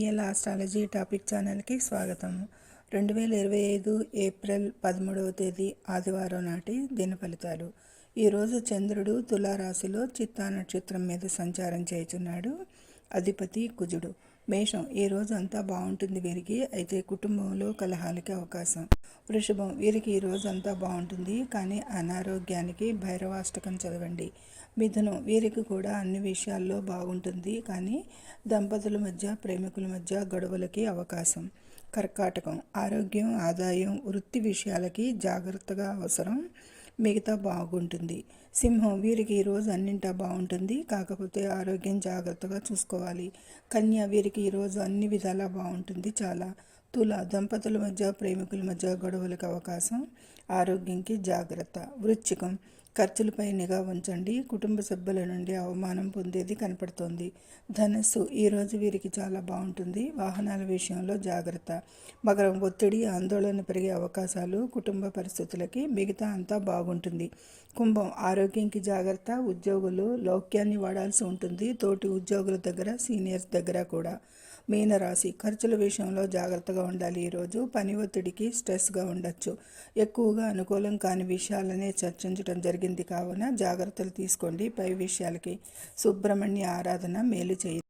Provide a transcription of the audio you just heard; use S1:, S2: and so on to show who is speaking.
S1: ఇయల్ astrology topic ఛానల్కి స్వాగతం. రెండు వేల ఇరవై ఐదు ఏప్రిల్ పదమూడవ తేదీ ఆదివారం నాటి దిన ఫలితాలు. ఈరోజు చంద్రుడు తులారాశిలో చిత్తా నక్షత్రం మీద సంచారం చేయుచున్నాడు. అధిపతి కుజుడు. మేషం ఈ రోజు అంతా బాగుంటుంది వీరికి. అయితే కుటుంబంలో కలహాలకి అవకాశం. వృషభం వీరికి ఈ రోజు అంతా బాగుంటుంది. కానీ అనారోగ్యానికి భైరవాష్టకం చదవండి. మిథునం వీరికి కూడా అన్ని విషయాల్లో బాగుంటుంది. కానీ దంపతుల మధ్య ప్రేమికుల మధ్య గొడవలకి అవకాశం. కర్కాటకం ఆరోగ్యం ఆదాయం వృత్తి విషయాలకి జాగ్రత్తగా అవసరం. మిగతా బాగుంటుంది. సింహం వీరికి ఈరోజు అన్నింటా బాగుంటుంది. కాకపోతే ఆరోగ్యం జాగ్రత్తగా చూసుకోవాలి. కన్య వీరికి ఈరోజు అన్ని విధాలా బాగుంటుంది చాలా. తుల దంపతుల మధ్య ప్రేమికుల మధ్య గొడవలకు అవకాశం ఆరోగ్యంకి జాగ్రత్త. వృశ్చికం ఖర్చులపై నిఘా ఉంచండి. కుటుంబ సభ్యుల నుండి అవమానం పొందేది కనపడుతోంది. ధనస్సు. ఈరోజు వీరికి చాలా బాగుంటుంది. వాహనాల విషయంలో జాగ్రత్త. మగరం ఒత్తిడి ఆందోళన పెరిగే అవకాశాలు కుటుంబ పరిస్థితులకి మిగతా అంతా బాగుంటుంది. కుంభం. ఆరోగ్యంకి జాగ్రత్త. ఉద్యోగులు లౌక్యాన్ని వాడాల్సి ఉంటుంది. తోటి ఉద్యోగుల దగ్గర సీనియర్స్ దగ్గర కూడా. మీనరాశి ఖర్చుల విషయంలో జాగ్రత్తగా ఉండాలి. ఈరోజు పని ఒత్తిడికి స్ట్రెస్గా ఉండొచ్చు. ఎక్కువగా అనుకూలం కాని విషయాలనే చర్చించడం జరిగింది. కావున జాగ్రత్తలు తీసుకోండి. పై విషయాలకి సుబ్రహ్మణ్య ఆరాధన మేలు చేయి